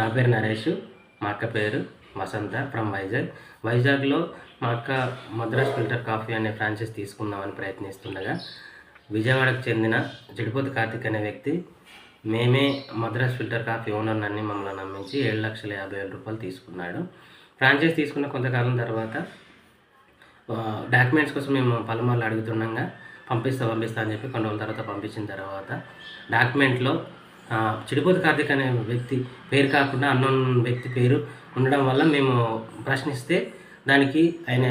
నా పేరు నరేష్ మా అక్క పేరు వసంత ఫ్రమ్ వైజాగ్. వైజాగ్లో మా అక్క మద్రాస్ ఫిల్టర్ కాఫీ అనే ఫ్రాంచైజ్ తీసుకుందామని ప్రయత్నిస్తుండగా విజయవాడకు చెందిన జడిపోతి కార్తిక్ అనే వ్యక్తి మేమే మద్రాస్ ఫిల్టర్ కాఫీ ఓనర్ అన్ని మమ్మల్ని నమ్మించి ఏడు లక్షల యాభై వేల రూపాయలు తీసుకున్నాడు. ఫ్రాంచైజ్ తీసుకున్న కొంతకాలం తర్వాత డాక్యుమెంట్స్ కోసం మేము పలుమార్లు అడుగుతుండగా పంపిస్తా పంపిస్తా అని చెప్పి కొన్ని రోజుల తర్వాత పంపించిన తర్వాత డాక్యుమెంట్లో చెడిపోతు కార్తిక్ అనే వ్యక్తి పేరు కాకుండా అన్నోన్ వ్యక్తి పేరు ఉండడం వల్ల మేము ప్రశ్నిస్తే దానికి ఆయన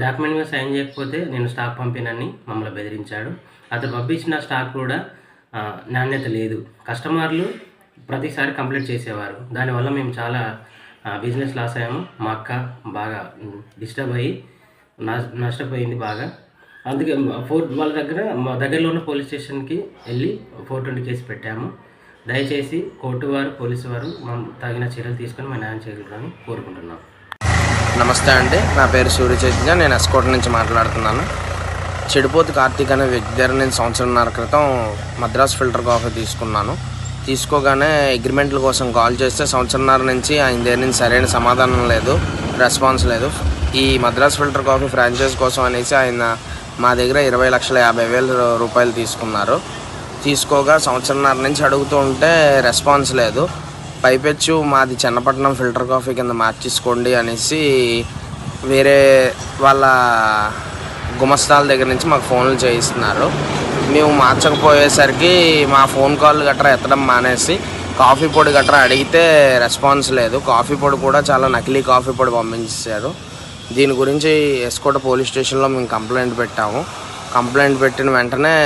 డాక్యుమెంట్ మీద సైన్ చేయకపోతే నేను స్టాక్ పంపినని మమ్మల్ని బెదిరించాడు. అతను పంపించిన స్టాక్ కూడా నాణ్యత లేదు. కస్టమర్లు ప్రతిసారి కంప్లీట్ చేసేవారు. దానివల్ల మేము చాలా బిజినెస్ లాస్ అయ్యాము. మా అక్క బాగా డిస్టర్బ్ అయ్యి నష్టపోయింది బాగా. అందుకే ఫోర్ వాళ్ళ దగ్గర మా దగ్గరలో ఉన్న పోలీస్ స్టేషన్కి వెళ్ళి ఫోర్ ట్వంటీ కేసు పెట్టాము. దయచేసి కోర్టు వారు పోలీసు వారు మనం తగిన చర్యలు తీసుకొని మేము న్యాయం చేయగలరని కోరుకుంటున్నాం. నమస్తే అండి. నా పేరు సూర్య చైతన్య నేను ఎస్కోట్ నుంచి మాట్లాడుతున్నాను. చెడిపోతు కార్తీక్ అనే వ్యక్తి దగ్గర నేను సంవత్సరంన్నర క్రితం మద్రాస్ ఫిల్టర్ కాఫీ తీసుకున్నాను. తీసుకోగానే అగ్రిమెంట్ల కోసం కాల్ చేస్తే సంవత్సరంన్నర నుంచి ఆయన దగ్గర నుంచి సరైన సమాధానం లేదు రెస్పాన్స్ లేదు. ఈ మద్రాస్ ఫిల్టర్ కాఫీ ఫ్రాంచైజ్ కోసం అనేసి ఆయన మా దగ్గర ఇరవై లక్షల యాభై వేల రూపాయలు తీసుకున్నారు. తీసుకోగా సంవత్సరంన్నర నుంచి అడుగుతూ ఉంటే రెస్పాన్స్ లేదు. పైపెచ్చు మాది చెన్నపట్నం ఫిల్టర్ కాఫీ కింద మార్చేసుకోండి అనేసి వేరే వాళ్ళ గుమస్తాల దగ్గర నుంచి మాకు ఫోన్లు చేయిస్తున్నారు. మేము మార్చకపోయేసరికి మా ఫోన్ కాల్ గట్రా ఎత్తడం మానేసి కాఫీ పొడి గట్రా అడిగితే రెస్పాన్స్ లేదు. కాఫీ పొడి కూడా చాలా నకిలీ కాఫీ పొడి పంపించారు దీని గురించి ఎస్కోట పోలీస్ స్టేషన్లో మేము కంప్లైంట్ పెట్టాము. కంప్లైంట్ పెట్టిన వెంటనే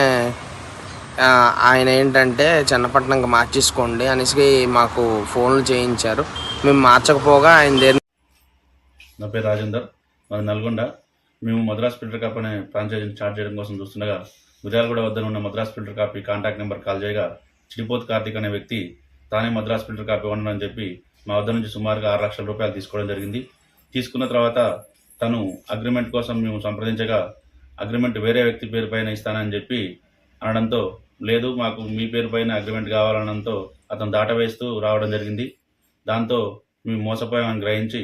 ఆయన ఏంటంటే చెన్నపట్నంకి మార్చేసుకోండి అనేసి మాకు ఫోన్లు చేయించారు. మేము మార్చకపోగా ఆయన దేని నా పేరు రాజేందర్. మాది నల్గొండ. మేము మద్రాస్ ఫిల్టర్ కాప్ అనే ఫ్రాంచైజీని స్టార్ట్ చేయడం కోసం చూస్తుండగా ఉదయాలగూడ వద్ద ఉన్న Madras filter coffee contact number call చేయగా చిడిపోత్ కార్తీక్ అనే వ్యక్తి తానే మద్రాస్ ఫిల్టర్ కాపీ ఉండని చెప్పి మా వద్ద నుంచి సుమారుగా ఆరు లక్షల రూపాయలు తీసుకోవడం జరిగింది. తీసుకున్న తర్వాత తను అగ్రిమెంట్ కోసం మేము సంప్రదించగా అగ్రిమెంట్ వేరే వ్యక్తి పేరు పైన ఇస్తానని చెప్పి అనడంతో లేదు మాకు మీ పేరు పైన అగ్రిమెంట్ కావాలనడంతో అతను దాటవేస్తూ రావడం జరిగింది. దాంతో మేము మోసపోయామని గ్రహించి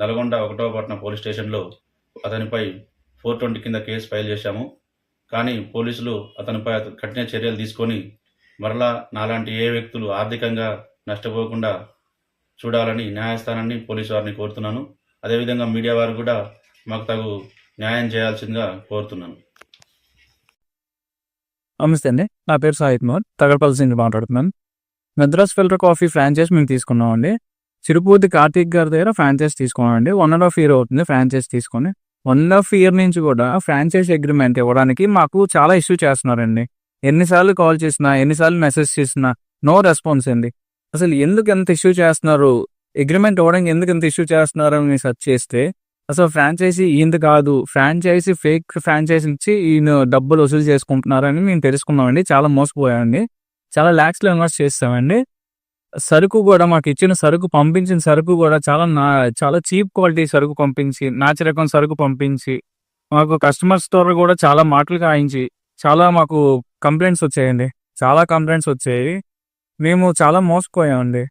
నల్గొండ ఒకటో పట్నం పోలీస్ స్టేషన్లో అతనిపై ఫోర్ ట్వంటీ కింద కేసు ఫైల్ చేశాము. కానీ పోలీసులు అతనిపై కఠిన చర్యలు తీసుకొని మరలా నాలాంటి ఏ వ్యక్తులు ఆర్థికంగా నష్టపోకుండా చూడాలని న్యాయస్థానాన్ని పోలీసు వారిని కోరుతున్నాను. అదేవిధంగా మీడియా వారు కూడా మాకు తగు న్యాయం చేయాల్సిందిగా కోరుతున్నాను. నమస్తే అండి. నా పేరు సాహిత్ మోహన్ తగడపల్లి సింగ్ మాట్లాడుతున్నాను. మద్రాస్ ఫిల్టర్ కాఫీ ఫ్రాంచైజ్ మేము తీసుకున్నామండి. చిరుపూర్తి కార్తీక్ గారి దగ్గర ఫ్రాంచైజ్ తీసుకున్నామండి. వన్ అండ్ హాఫ్ ఇయర్ అవుతుంది ఫ్రాంచైజ్ తీసుకొని. వన్ అండ్ హాఫ్ ఇయర్ నుంచి కూడా ఫ్రాంచైజ్ అగ్రిమెంట్ ఇవ్వడానికి మాకు చాలా ఇష్యూ చేస్తున్నారండి. ఎన్నిసార్లు కాల్ చేసినా ఎన్నిసార్లు మెసేజ్ చేసినా నో రెస్పాన్స్ అండి. అసలు ఎందుకు ఎంత ఇష్యూ చేస్తున్నారు? అగ్రిమెంట్ ఇవ్వడానికి ఎందుకు ఇంత ఇష్యూ చేస్తున్నారు అని సెర్చ్ చేస్తే అసలు ఫ్రాంచైజీ ఈయన కాదు. ఫ్రాంచైజీ ఫేక్ ఫ్రాంచైజీ ఇచ్చి ఈయన డబ్బులు వసూలు చేసుకుంటున్నారని మేము తెలుసుకున్నామండి. చాలా మోసపోయామండి. చాలా ల్యాక్స్లో ఇన్వెస్ట్ చేస్తామండి. సరుకు కూడా మాకు ఇచ్చిన సరుకు పంపించిన సరుకు కూడా చాలా నా చాలా చీప్ క్వాలిటీ సరుకు పంపించి నాచిరకం సరుకు పంపించి మాకు కస్టమర్స్ ద్వారా కూడా చాలా మాటలు కాయించి చాలా మాకు కంప్లైంట్స్ వచ్చాయండి. చాలా కంప్లైంట్స్ వచ్చాయి. మేము చాలా మోసపోయామండి.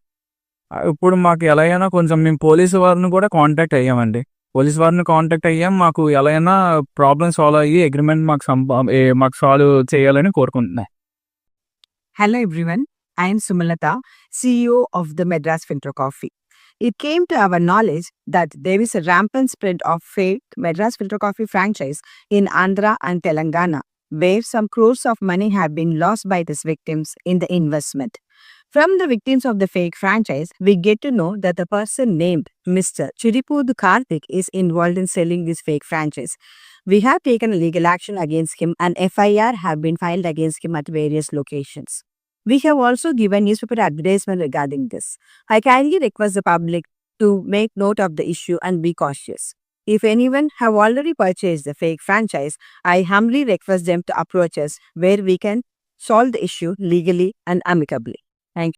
ఇప్పుడు మాకు ఎలా అయినా కొంచెం మేము పోలీసు వారిని కూడా కాంటాక్ట్ అయ్యామండి. పోలీసు వారిని కాంటాక్ట్ అయ్యాం మాకు ఎలా అయినా ప్రాబ్లమ్ సాల్వ్ అయ్యి అగ్రిమెంట్ మాకు మాకు సాల్వ్ చేయాలని కోరుకుంటున్నా. Hello everyone I'm Sumalatha CEO of the Madras filter coffee it came to our knowledge that there is rampant spread of fake Madras filter coffee franchise in Andhra and Telangana where some crores of money have been lost by this victims in the investment From the victims of the fake franchise, we get to know that the person named Mr. Chiripud Karthik is involved in selling this fake franchise. We have taken legal action against him and FIR have been filed against him at various locations. We have also given newspaper advertisement regarding this. I kindly request the public to make note of the issue and be cautious. If anyone have already purchased the fake franchise, I humbly request them to approach us where we can solve the issue legally and amicably.